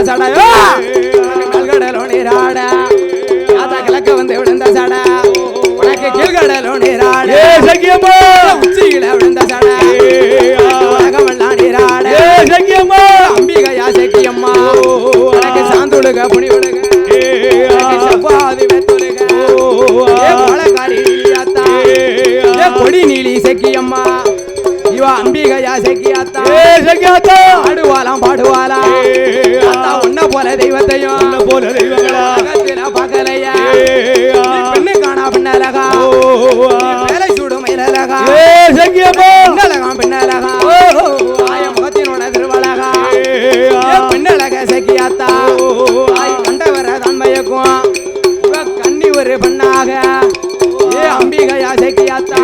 விழுந்த சடா. நல்கடலோ நீராட. ராதா கிழக்க வந்து விழுந்த சடா. உனக்கு கீழ்கடலோ நீராட. உச்சியில விழுந்த சடா. உலகமெல்லாம் நீராட. அம்பிகையா செக்கியம்மா. உனக்கு சாந்துழுக புனி விழுக செவ்வாதி வெத்துழுக. கொடி நீலி செக்கியம்மா. இவா அம்பிகையா செக்கியாத்தா. செக்கியாத்தா அடுவாலாம் போல தெய்வங்களா? பகலையா? பெண்ணு காணா பின்னலகா? வேலை சுடும் இலகா சங்கியப்பா. பின்னலகா? பின்னலகா ஆய முகத்தினோட திருவலகா? பின்னலக சக்கியாத்தா? ஆய் கண்டவர தன்மையக்கும் கண்ணி ஒரு பெண்ணாக. ஏ அம்பிகையா சக்கியாத்தா?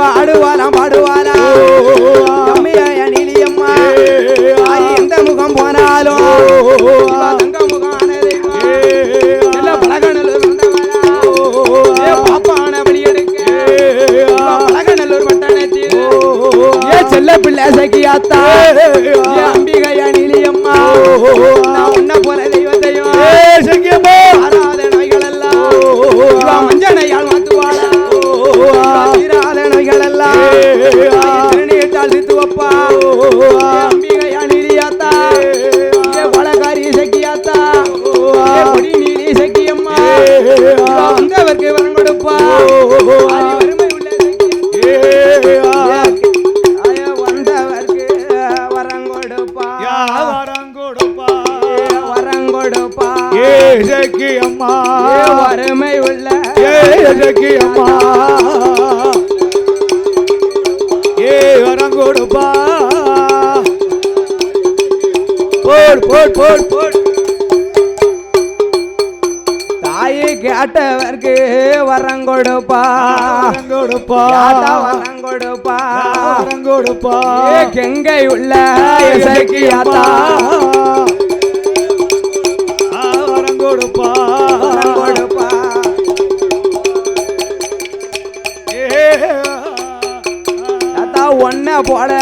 ஆடுவா ஆடுவாலாம் பாடுவாளா தம்பிய நீலியம்மா இந்த முகம் போனாலும் தங்க முகம் செல்ல பிள்ளை சகியாத்தா. அம்பிகைய நீலியம்மா జయ జగి అమ్మా ఏ వరంగోడు బా పోడ్ పోడ్ పోడ్ పోడ్ தாயி கேட்டவர்க்கு வரம் கொடுப்பா கொடுப்பா கொடுப்பா கெங்கை உள்ள இசைக்கியாத்தா போல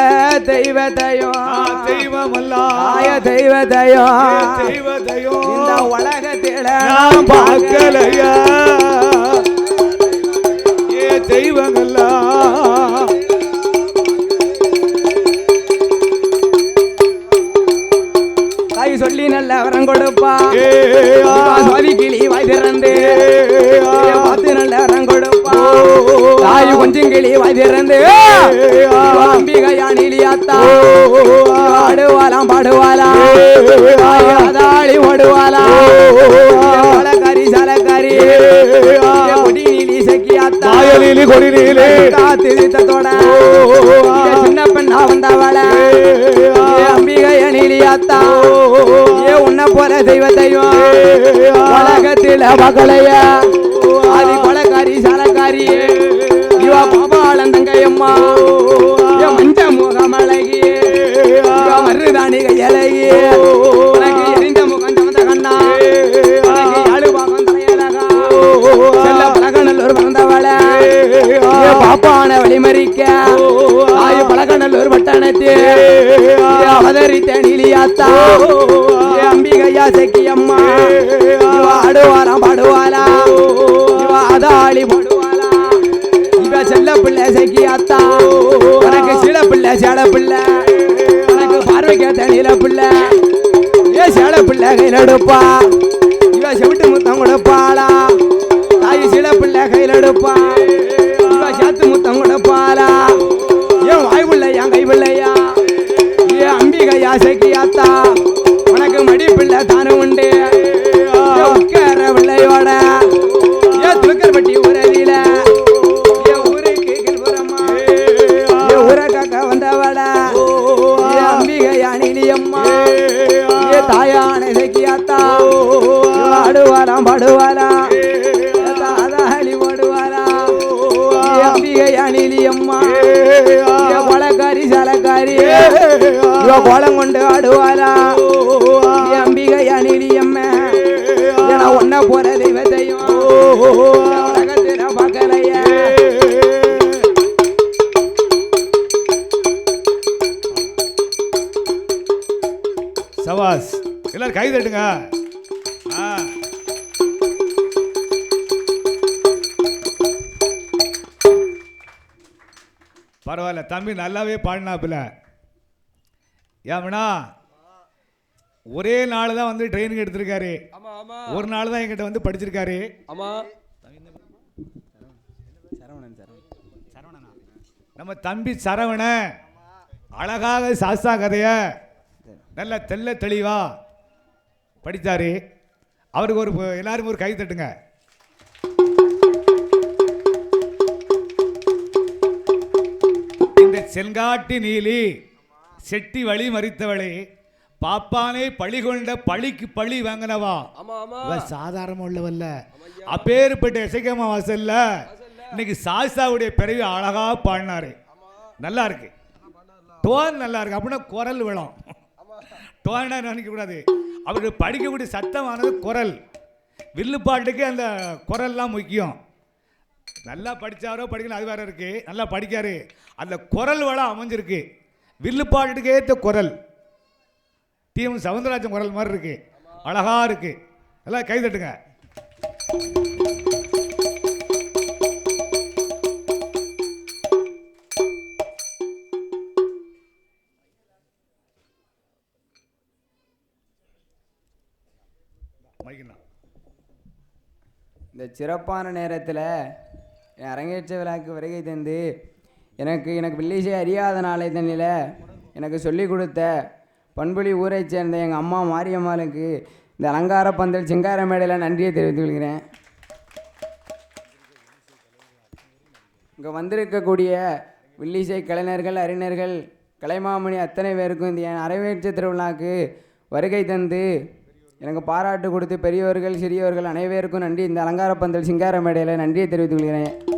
தெய்வத்தையும் ஆ, தெய்வமல்லா. ஆய தெய்வத்தையும் தெய்வதையும் இந்த உலகத்தில நான் பார்க்கலையா? ஏ தெய்வங்களா தாய் சொல்லி நல்ல வரம் கொடுப்பா. சுவாமி கிளி வாய் திறந்து. தாய் கொஞ்சம் கிளி வாய் திறந்து ஏ, ஆ, அம்பிகையா நீலியாத்தா ஓ, ஆ, பாடுவாலாம் அதாளி ஓடுவாலா சலக்காரி சலக்காரி கொடி நீலி சக்கியாத்தா மாயலிலி கொடிநீலே காத்து தத்தோட சின்ன பெண்ணா வந்தவள ஏ அம்பிகைய நீலியாத்தா ஏ உன்ன போல தெய்வத்தையும் உலகத்தில மகளைய ஆதி கொலக்காரி சலக்காரி இவ ஏ மஞ்ச முகமழகி இவ மருதாணி கையழகி உனக்கு எரிந்த முகம் சமந்த கண்ணா. உனக்கு யாழு பாகம் தலையழகா. செல்ல பழகநல்லூர் பாப்பான வழிமறிக்க. தாய் பழகநல்லூர் பட்டணத்தே. அவதரித்த நீலியாத்தா. அம்பிகையா செக்கியம்மா. இவ ஆடுவாராம் சேல பிள்ளை. உனக்கு பார்வைக்க பிள்ளை. ஏ சேல பிள்ளை கையில் எடுப்பா இவ கோலம் கொண்டு ஆடுவாரா ஏ அம்பிகையா நீலியம்ம ஏன்னா ஒன்ன போற தெய்வத்தையும் உலகத்தில பார்க்கலையே சவாஸ் எல்லாரும் கை தட்டுங்க ஆ. பரவாயில்ல தம்பி நல்லாவே பாடினாப்புல ஏமனா ஒரே நாள் தான் வந்து ட்ரைனிங் எடுத்திருக்காரு. ஆமா ஆமா. ஒரு நாள் தான் என்கிட்ட வந்து படிச்சிருக்காரு. ஆமா. நம்ம தம்பி சரவண அழகாக சாஸ்தா கதைய நல்ல தெள்ள தெளிவா படித்தாரு அவருக்கு ஒரு எல்லாரும் ஒரு கை தட்டுங்க. இந்த செங்காட்டி நீலி செட்டி வழி மறித்தவளே பாப்பானே பழி கொண்ட பழிக்கு பழி வாங்கினவா? சாதாரண உள்ளவல்ல. அப்பேற்பட்ட இசைக்கம்மா வாசல்ல இன்னைக்கு சாஸ்தாவுடைய பிறவி அழகா பாடினாரு. நல்லா இருக்கு டோன் நல்லா இருக்கு அப்படின்னா குரல் விழும். டோனா நினைக்க கூடாது? அவரு படிக்கக்கூடிய சத்தமானது குரல். வில்லுப்பாட்டுக்கு அந்த குரல்லாம் முக்கியம். நல்லா படிச்சாரோ படிக்கல அது வேற இருக்கு. நல்லா படிக்காரு. அந்த குரல் வளம் அமைஞ்சிருக்கு. வில்லுப்பாட்டுக்கு ஏற்ற குரல். டிஎம் சவுந்தரராஜன் குரல் மாதிரி இருக்கு. அழகா இருக்கு. எல்லாம் கை தட்டுங்க. இந்த சிறப்பான நேரத்தில் என் அரங்கேற்ற விழாக்கு வருகை தந்து எனக்கு எனக்கு வில்லிசை அறியாத நாளை தண்ணியில் எனக்கு சொல்லிக் கொடுத்த பண்புலி ஊரைச் சேர்ந்த எங்கள் அம்மா மாரியம்மாளுக்கு இந்த அலங்கார பந்தல் சிங்கார மேடையில் நன்றியை தெரிவித்துக் கொள்கிறேன். இங்கே வந்திருக்கக்கூடிய வில்லிசை கலைஞர்கள் அறிஞர்கள் கலைமாமணி அத்தனை பேருக்கும் இந்த என் அரவேற்ற திருவிழாக்கு வருகை தந்து எனக்கு பாராட்டு கொடுத்து பெரியவர்கள் சிறியவர்கள் அனைவருக்கும் நன்றி. இந்த அலங்கார பந்தல் சிங்கார மேடையில் நன்றியை தெரிவித்துக் கொள்கிறேன்.